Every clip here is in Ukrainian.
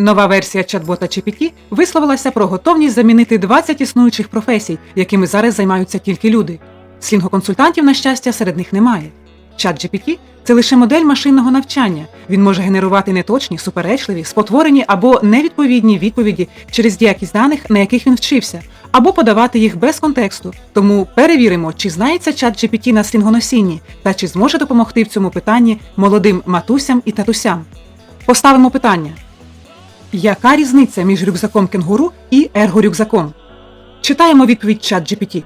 Нова версія чат-бота GPT висловилася про готовність замінити 20 існуючих професій, якими зараз займаються тільки люди. Слінгоконсультантів, на щастя, серед них немає. Чат GPT – це лише модель машинного навчання. Він може генерувати неточні, суперечливі, спотворені або невідповідні відповіді через якість даних, на яких він вчився, або подавати їх без контексту. Тому перевіримо, чи знається чат GPT на слінгоносінні та чи зможе допомогти в цьому питанні молодим матусям і татусям. Поставимо питання. Яка різниця між рюкзаком кенгуру і ергорюкзаком? Читаємо відповідь чат GPT.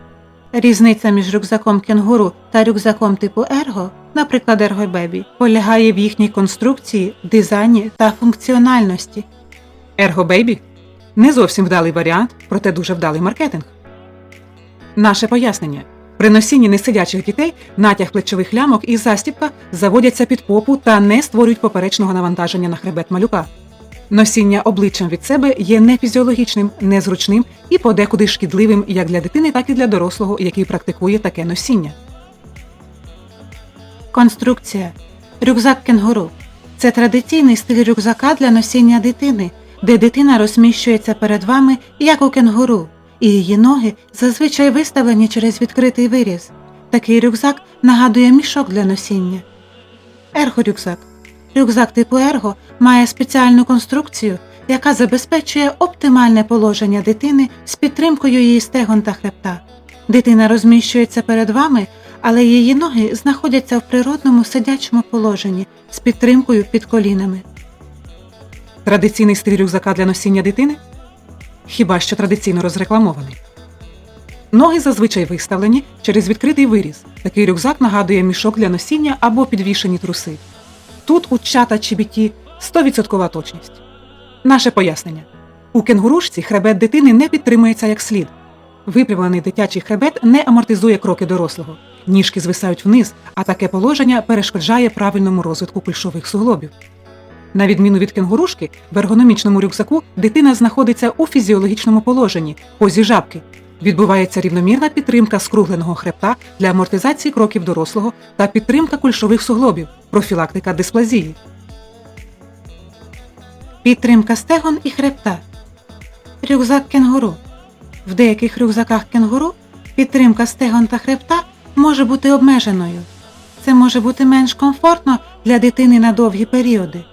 Різниця між рюкзаком кенгуру та рюкзаком типу Ерго, наприклад, Baby, полягає в їхній конструкції, дизайні та функціональності. Baby – не зовсім вдалий варіант, проте дуже вдалий маркетинг. Наше пояснення. При носінні несидячих дітей натяг плечових лямок і застібка заводяться під попу та не створюють поперечного навантаження на хребет малюка. Носіння обличчям від себе є нефізіологічним, незручним і подекуди шкідливим як для дитини, так і для дорослого, який практикує таке носіння. Конструкція. Рюкзак кенгуру. Це традиційний стиль рюкзака для носіння дитини, де дитина розміщується перед вами, як у кенгуру, і її ноги зазвичай виставлені через відкритий виріз. Такий рюкзак нагадує мішок для носіння. Ерго-рюкзак. Рюкзак типу Ерго має спеціальну конструкцію, яка забезпечує оптимальне положення дитини з підтримкою її стегон та хребта. Дитина розміщується перед вами, але її ноги знаходяться в природному сидячому положенні з підтримкою під колінами. Традиційний стиль рюкзака для носіння дитини? Хіба що традиційно розрекламований. Ноги зазвичай виставлені через відкритий виріз. Такий рюкзак нагадує мішок для носіння або підвішені труси. Тут у чата чібіті 100% точність. Наше пояснення. У кенгурушці хребет дитини не підтримується як слід. Випрямлений дитячий хребет не амортизує кроки дорослого. Ніжки звисають вниз, а таке положення перешкоджає правильному розвитку кульшових суглобів. На відміну від кенгурушки, в ергономічному рюкзаку дитина знаходиться у фізіологічному положенні, позі жабки. Відбувається рівномірна підтримка скругленого хребта для амортизації кроків дорослого та підтримка кульшових суглобів, профілактика дисплазії. Підтримка стегон і хребта. Рюкзак кенгуру. В деяких рюкзаках кенгуру підтримка стегон та хребта може бути обмеженою. Це може бути менш комфортно для дитини на довгі періоди.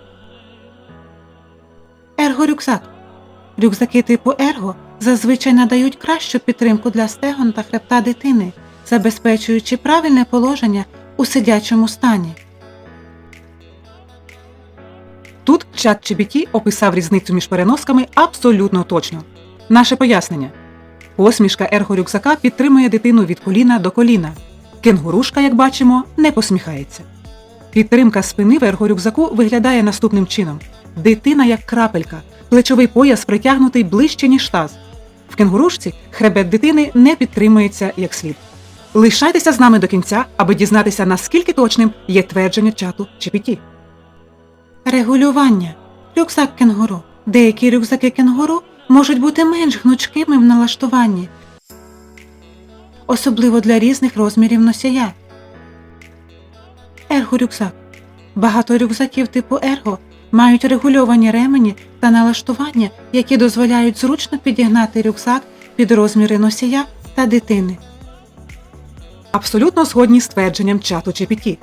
Ерго-рюкзак. Рюкзаки типу Ерго зазвичай надають кращу підтримку для стегон та хребта дитини, забезпечуючи правильне положення у сидячому стані. Тут чат GBT описав різницю між переносками абсолютно точно. Наше пояснення. Посмішка ергорюкзака підтримує дитину від коліна до коліна. Кенгурушка, як бачимо, не посміхається. Підтримка спини в ергорюкзаку виглядає наступним чином: дитина як крапелька, плечовий пояс притягнутий ближче, ніж таз. В кенгурушці хребет дитини не підтримується як слід. Лишайтеся з нами до кінця, аби дізнатися, наскільки точним є твердження чату GPT. Регулювання. Рюкзак кенгуру. Деякі рюкзаки кенгуру можуть бути менш гнучкими в налаштуванні, особливо для різних розмірів носія. Ерго-рюкзак. Багато рюкзаків типу ерго мають регульовані ремені та налаштування, які дозволяють зручно підігнати рюкзак під розміри носія та дитини. Абсолютно згодні з твердженням чату GPT.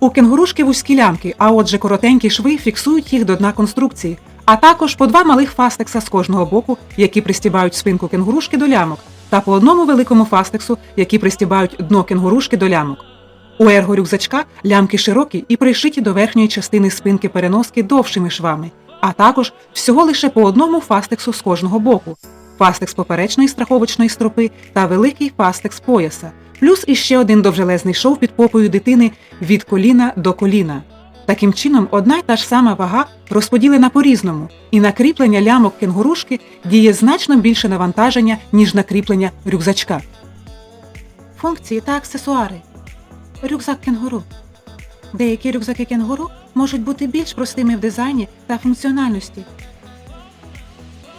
У кенгурушки вузькі лямки, а отже коротенькі шви фіксують їх до дна конструкції, а також по два малих фастекса з кожного боку, які пристібають спинку кенгурушки до лямок, та по одному великому фастексу, які пристібають дно кенгурушки до лямок. У ерго-рюкзачка лямки широкі і пришиті до верхньої частини спинки переноски довшими швами, а також всього лише по одному фастексу з кожного боку. Фастекс поперечної страховочної стропи та великий фастекс пояса, плюс іще один довжелезний шов під попою дитини від коліна до коліна. Таким чином, одна й та ж сама вага розподілена по-різному, і на кріплення лямок кенгурушки діє значно більше навантаження, ніж на кріплення рюкзачка. Функції та аксесуари. Рюкзак кенгуру. Деякі рюкзаки кенгуру можуть бути більш простими в дизайні та функціональності.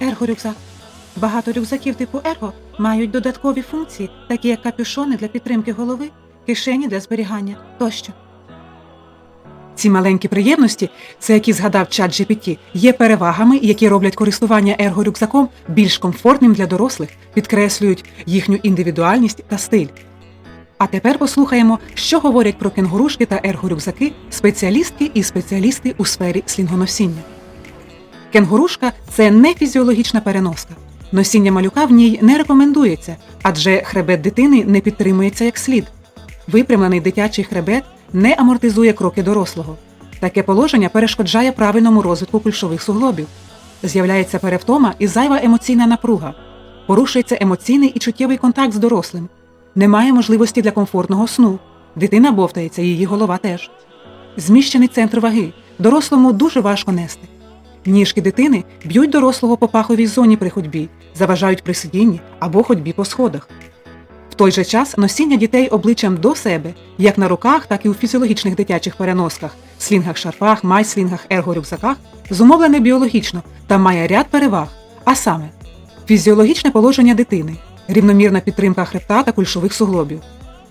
Ерго-рюкзак. Багато рюкзаків типу ерго мають додаткові функції, такі як капюшони для підтримки голови, кишені для зберігання тощо. Ці маленькі приємності, це які згадав чат GPT, є перевагами, які роблять користування ергорюкзаком більш комфортним для дорослих, підкреслюють їхню індивідуальність та стиль. А тепер послухаємо, що говорять про кенгурушки та ергорюкзаки спеціалістки і спеціалісти у сфері слінгоносіння. Кенгурушка це не фізіологічна переноска. Носіння малюка в ній не рекомендується, адже хребет дитини не підтримується як слід. Випрямлений дитячий хребет не амортизує кроки дорослого. Таке положення перешкоджає правильному розвитку кульшових суглобів. З'являється перевтома і зайва емоційна напруга. Порушується емоційний і чуттєвий контакт з дорослим. Немає можливості для комфортного сну. Дитина бовтається, її голова теж. Зміщений центр ваги. Дорослому дуже важко нести. Ніжки дитини б'ють дорослого по паховій зоні при ходьбі, заважають при сидінні або ходьбі по сходах. В той же час носіння дітей обличчям до себе, як на руках, так і у фізіологічних дитячих переносках, слінгах шарфах, майслінгах, ергорюкзаках, зумовлене біологічно та має ряд переваг, а саме фізіологічне положення дитини, рівномірна підтримка хребта та кульшових суглобів.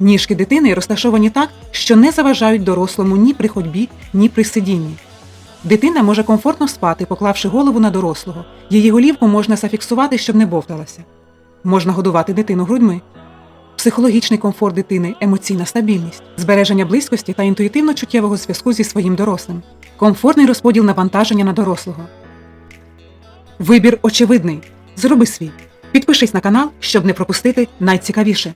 Ніжки дитини розташовані так, що не заважають дорослому ні при ходьбі, ні при сидінні. Дитина може комфортно спати, поклавши голову на дорослого. Її голівку можна зафіксувати, щоб не бовталася. Можна годувати дитину грудьми. Психологічний комфорт дитини, емоційна стабільність, збереження близькості та інтуїтивно-чуттєвого зв'язку зі своїм дорослим, комфортний розподіл навантаження на дорослого. Вибір очевидний. Зроби свій. Підпишись на канал, щоб не пропустити найцікавіше.